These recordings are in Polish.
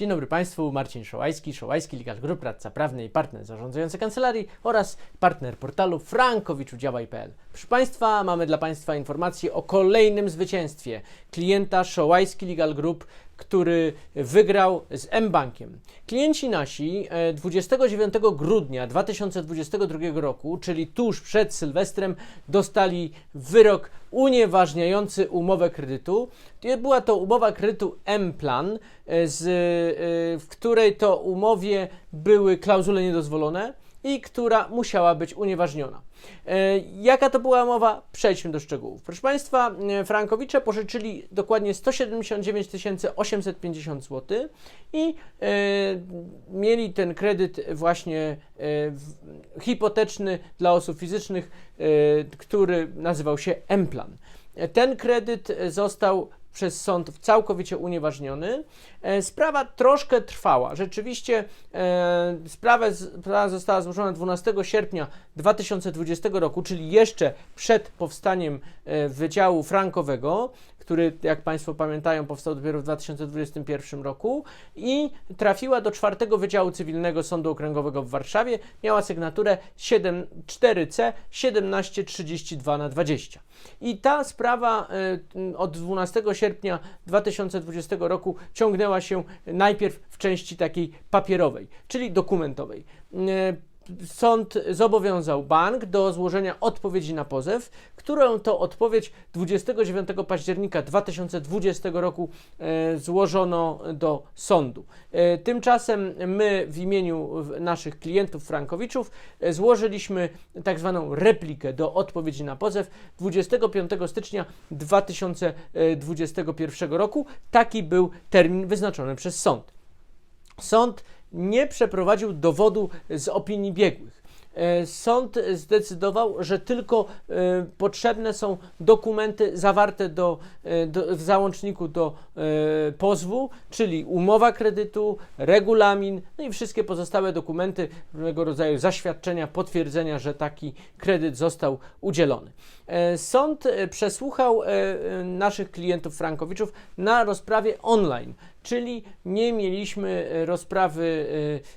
Dzień dobry Państwu, Marcin Szołajski, Szołajski Legal Group, radca prawny i partner zarządzający kancelarii oraz partner portalu frankowiczudziałaj.pl. Proszę Państwa, mamy dla Państwa informację o kolejnym zwycięstwie klienta Szołajski Legal Group, który wygrał z M-Bankiem. Klienci nasi e, 29 grudnia 2022 roku, czyli tuż przed Sylwestrem, dostali wyrok unieważniający umowę kredytu. Była to umowa kredytu M-Plan, e, e, w której to umowie były klauzule niedozwolone i która musiała być unieważniona. E, Jaka to była umowa? Przejdźmy do szczegółów. Proszę Państwa, e, Frankowicze pożyczyli dokładnie 179 850 zł i e, mieli ten kredyt właśnie hipoteczny dla osób fizycznych, który nazywał się M-Plan. E, Ten kredyt został przez sąd całkowicie unieważniony. E, Sprawa troszkę trwała. Rzeczywiście e, sprawa, sprawa została złożona 12 sierpnia 2020 roku, czyli jeszcze przed powstaniem e, Wydziału Frankowego, który, jak Państwo pamiętają, powstał dopiero w 2021 roku i trafiła do czwartego Wydziału Cywilnego Sądu Okręgowego w Warszawie. Miała sygnaturę 7, 4C 1732 na 20. I ta sprawa e, od 12 sierpnia 2020 roku ciągnęła się najpierw w części takiej papierowej, czyli dokumentowej. E, Sąd zobowiązał bank do złożenia odpowiedzi na pozew, którą to odpowiedź 29 października 2020 roku e, złożono do sądu. E, tymczasem my w imieniu naszych klientów frankowiczów e, złożyliśmy tak zwaną replikę do odpowiedzi na pozew 25 stycznia 2021 roku. Taki był termin wyznaczony przez sąd. Sąd nie przeprowadził dowodu z opinii biegłych. E, Sąd zdecydował, że tylko e, potrzebne są dokumenty zawarte do, e, do, w załączniku do pozwu, czyli umowa kredytu, regulamin, no i wszystkie pozostałe dokumenty, różnego rodzaju zaświadczenia, potwierdzenia, że taki kredyt został udzielony. Sąd przesłuchał naszych klientów frankowiczów na rozprawie online, czyli nie mieliśmy e, rozprawy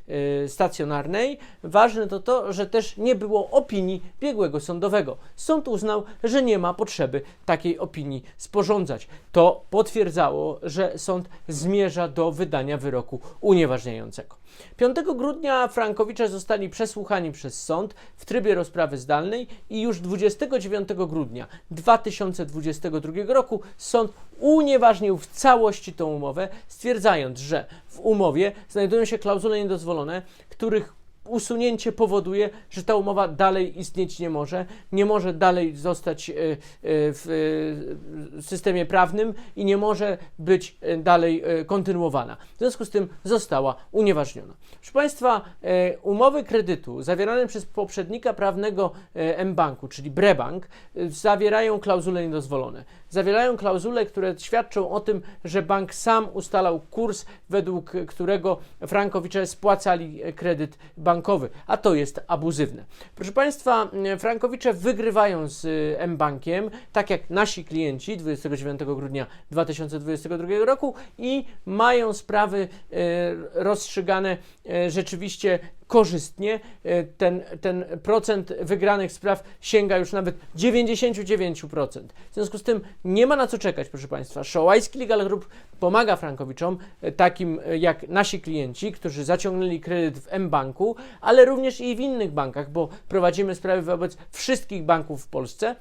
e, e, stacjonarnej. Ważne to to, że też nie było opinii biegłego sądowego. Sąd uznał, że nie ma potrzeby takiej opinii sporządzać. To potwierdzało, że sąd zmierza do wydania wyroku unieważniającego. 5 grudnia Frankowicze zostali przesłuchani przez sąd w trybie rozprawy zdalnej i już 29 grudnia 2022 roku sąd unieważnił w całości tą umowę, stwierdzając, że w umowie znajdują się klauzule niedozwolone, których usunięcie powoduje, że ta umowa dalej istnieć nie może, nie może dalej zostać e, e, w systemie prawnym i nie może być e, dalej kontynuowana. W związku z tym została unieważniona. Proszę Państwa, umowy kredytu zawierane przez poprzednika prawnego mBanku, czyli Brebank, zawierają klauzule niedozwolone. Zawierają klauzule, które świadczą o tym, że bank sam ustalał kurs, według którego frankowicze spłacali kredyt bankowy, a to jest abuzywne. Proszę Państwa, e, frankowicze wygrywają z e, mBankiem, tak jak nasi klienci 29 grudnia 2022 roku i mają sprawy e, rozstrzygane e, rzeczywiście korzystnie. E, Ten, ten procent wygranych spraw sięga już nawet 99%. W związku z tym nie ma na co czekać, proszę Państwa. Szołajski Legal Group pomaga frankowiczom, e, takim e, jak nasi klienci, którzy zaciągnęli kredyt w mBanku, ale również i w innych bankach, bo prowadzimy sprawy wobec wszystkich banków w Polsce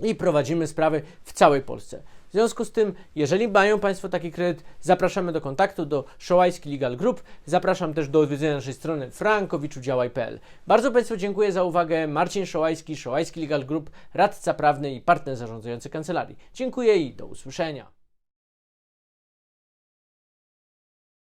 i prowadzimy sprawy w całej Polsce. W związku z tym, jeżeli mają Państwo taki kredyt, zapraszamy do kontaktu do Szołajski Legal Group. Zapraszam też do odwiedzenia naszej strony frankowiczudziałaj.pl. Bardzo Państwu dziękuję za uwagę. Marcin Szołajski, Szołajski Legal Group, radca prawny i partner zarządzający kancelarii. Dziękuję i do usłyszenia.